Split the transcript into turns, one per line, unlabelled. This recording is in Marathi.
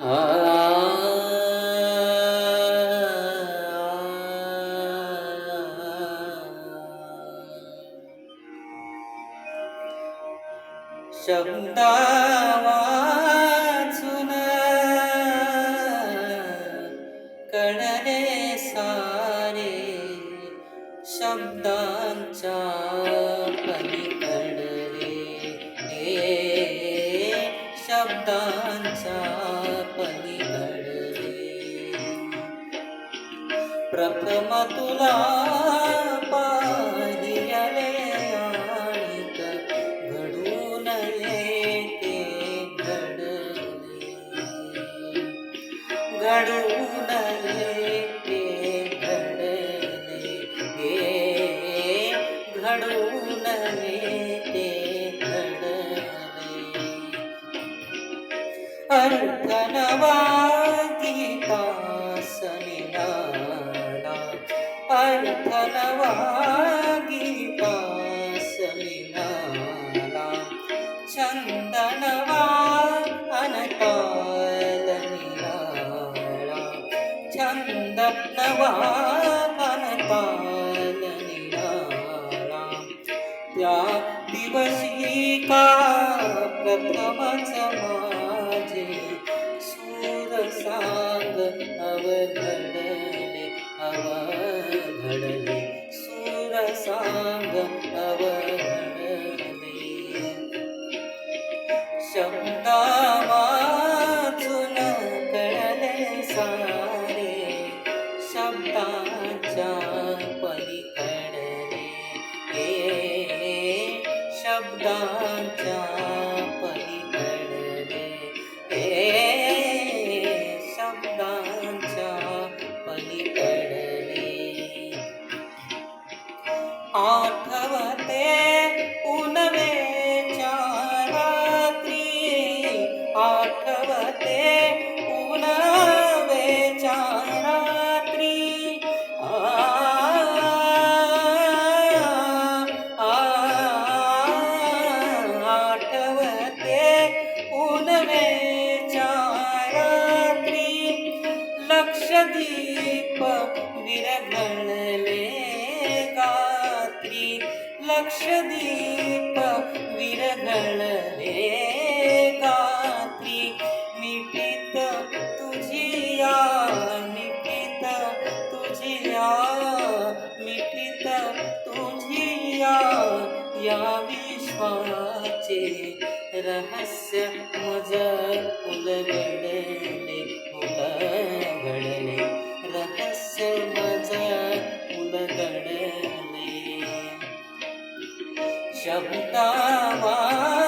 शब्दा वाचून कळले सारे शब्दांच्या पलीकडले. हे शब्दांचा पलीकडले प्रथम तुला पाहियाले आणिक घडून येते घडले घडून येते घडले घडून येते अर्थ नवा गीता समिनाला अर्थ नवा गीता समिनाला छंद नवा अनताल निराळा छंद नवा अनताल निराळा त्या दिवशी का प्रथमच माझे सूर सांग अवघडले अवघडले सूर सांग अवघडले शब्दा वाचून कळले सारे. शब्दाच्या पलीकडले हे शब्दाच्या आठवते उनवेच्या रात्री आठवते उनवेच्या रात्री आ, आ, आठवते उनवेच्या रात्री लक्षदीप विरघळले गात्री लक्षदीप विरघळले गात्री मिठीत तुझिया मिठीत तुझिया मिठीत तुझिया या विश्वाचे रहस्य मज उलगडले उलगडले. रहस्य मजा చెప్తావా